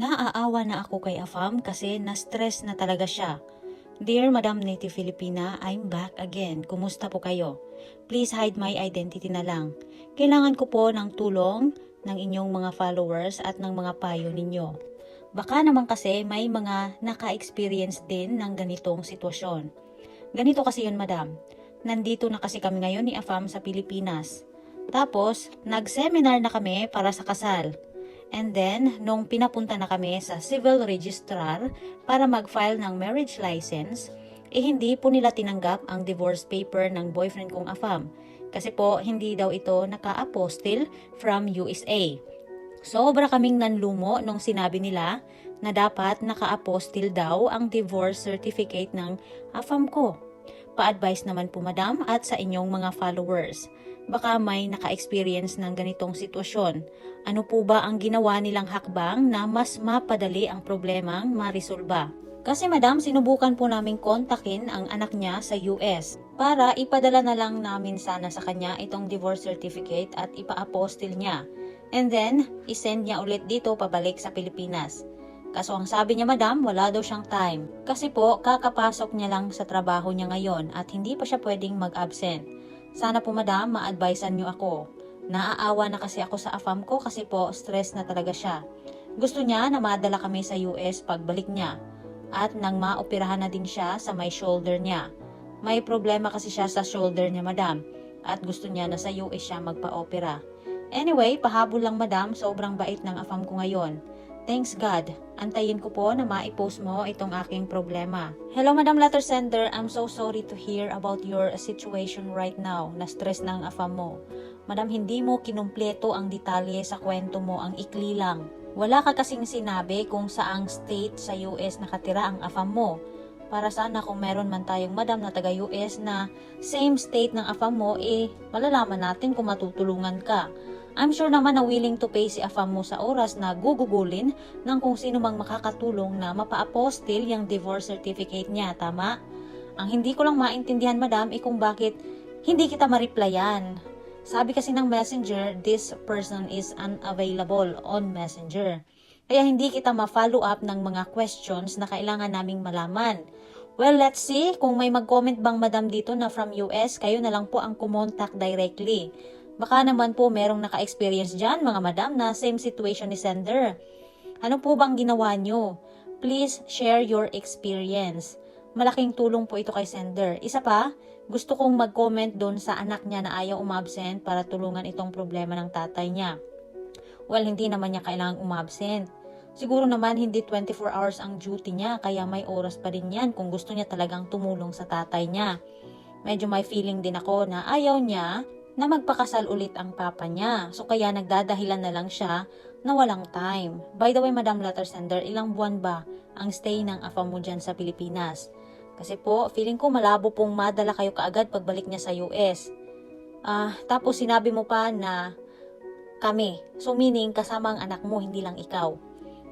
Naaawa na ako kay Afam kasi na-stress na talaga siya. Dear Madam Native Filipina, I'm back again. Kumusta po kayo? Please hide my identity na lang. Kailangan ko po ng tulong ng inyong mga followers at ng mga payo ninyo. Baka naman kasi may mga naka-experience din ng ganitong sitwasyon. Ganito kasi yun, madam. Nandito na kasi kami ngayon ni Afam sa Pilipinas. Tapos, nag-seminar na kami para sa kasal. And then, nung pinapunta na kami sa civil registrar para mag-file ng marriage license, eh hindi po nila tinanggap ang divorce paper ng boyfriend kong Afam. Kasi po, hindi daw ito naka-apostle from USA. Sobra kaming nanlumo nung sinabi nila na dapat naka-apostle daw ang divorce certificate ng Afam ko. Pa-advise naman po madam at sa inyong mga followers. Baka may naka-experience ng ganitong sitwasyon. Ano po ba ang ginawa nilang hakbang na mas mapadali ang problemang marisolba? Kasi madam, sinubukan po namin kontakin ang anak niya sa US para ipadala na lang namin sana sa kanya itong divorce certificate at ipa-apostle niya. And then, isend niya ulit dito pabalik sa Pilipinas. Kaso ang sabi niya madam, wala daw siyang time. Kasi po, kakapasok niya lang sa trabaho niya ngayon at hindi pa siya pwedeng mag-absent. Sana po madam, ma-advisean niyo ako. Naaawa na kasi ako sa afam ko kasi po stress na talaga siya. Gusto niya na madala kami sa US pagbalik niya. At nang maoperahan na din siya sa may shoulder niya. May problema kasi siya sa shoulder niya madam. At gusto niya na sa US siya magpa-opera. Anyway, pahabol lang madam, sobrang bait ng afam ko ngayon. Thanks God. Antayin ko po na ma-post mo itong aking problema. Hello Madam Letter Sender, I'm so sorry to hear about your situation right now. Na-stress ng afam mo. Madam, hindi mo kinumpleto ang detalye sa kwento mo, ang ikli lang. Wala ka kasing sinabi kung saang state sa US nakatira ang afam mo. Para sana kung meron man tayong madam na taga US na same state ng afam mo, eh malalaman natin kung matutulungan ka. I'm sure naman na willing to pay si Afam mo sa oras na gugugulin ng kung sino mang makakatulong na mapa-apostil yung divorce certificate niya, tama? Ang hindi ko lang maintindihan, madam, ay kung bakit hindi kita ma-replyan. Sabi kasi ng messenger, this person is unavailable on messenger. Kaya hindi kita ma-follow up ng mga questions na kailangan naming malaman. Well, let's see kung may mag-comment bang madam dito na from US, kayo na lang po ang kumontak directly. Baka naman po merong naka-experience dyan, mga madam, na same situation ni sender. Ano po bang ginawa nyo? Please share your experience. Malaking tulong po ito kay sender. Isa pa, gusto kong mag-comment doon sa anak niya na ayaw umabsent para tulungan itong problema ng tatay niya. Well, hindi naman niya kailangang umabsent. Siguro naman hindi 24 hours ang duty niya kaya may oras pa rin yan kung gusto niya talagang tumulong sa tatay niya. Medyo may feeling din ako na ayaw niya na magpakasal ulit ang papa niya. So kaya nagdadahilan na lang siya na walang time. By the way, Madam Letter Sender, ilang buwan ba ang stay ng afa mo dyan sa Pilipinas? Kasi po, feeling ko malabo pong madala kayo kaagad pagbalik niya sa US. Ah, tapos sinabi mo pa na kami. So meaning kasama ang anak mo, hindi lang ikaw.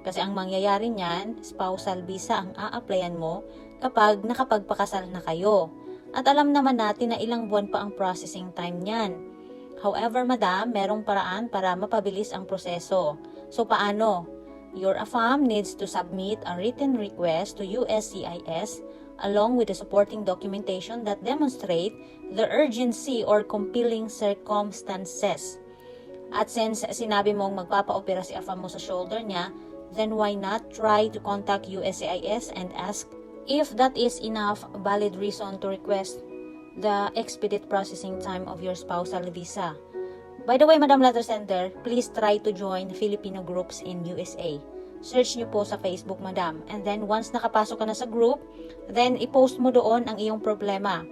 Kasi ang mangyayari niyan, spousal visa ang a-applyan mo kapag nakapagpakasal na kayo. At alam naman natin na ilang buwan pa ang processing time niyan. However, madam, merong paraan para mapabilis ang proseso. So, paano? Your AFAM needs to submit a written request to USCIS along with the supporting documentation that demonstrate the urgency or compelling circumstances. At since sinabi mong magpapa-opera si AFAM mo sa shoulder niya, then why not try to contact USCIS and ask if that is enough valid reason to request the expedite processing time of your spousal visa. By the way, Madam Letter Sender, please try to join Filipino groups in USA. Search nyo po sa Facebook, Madam. And then, once nakapasok ka na sa group, then i-post mo doon ang iyong problema.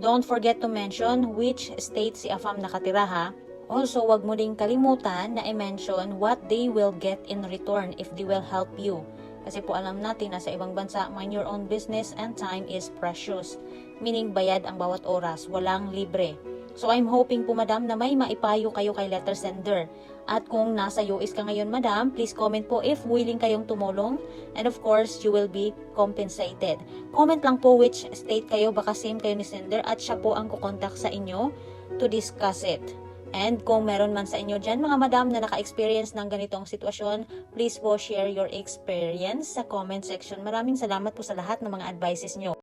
Don't forget to mention which state si AFAM nakatira ha. Also, wag mo ding kalimutan na i-mention what they will get in return if they will help you. Kasi po alam natin na sa ibang bansa, mind your own business and time is precious. Meaning bayad ang bawat oras, walang libre. So I'm hoping po madam na may maipayo kayo kay letter sender. At kung nasa US ka ngayon madam, please comment po if willing kayong tumulong. And of course, you will be compensated. Comment lang po which state kayo, baka same kayo ni sender at siya po ang kukontak sa inyo to discuss it. And kung meron man sa inyo dyan, mga madam na naka-experience ng ganitong sitwasyon, please po share your experience sa comment section. Maraming salamat po sa lahat ng mga advices nyo.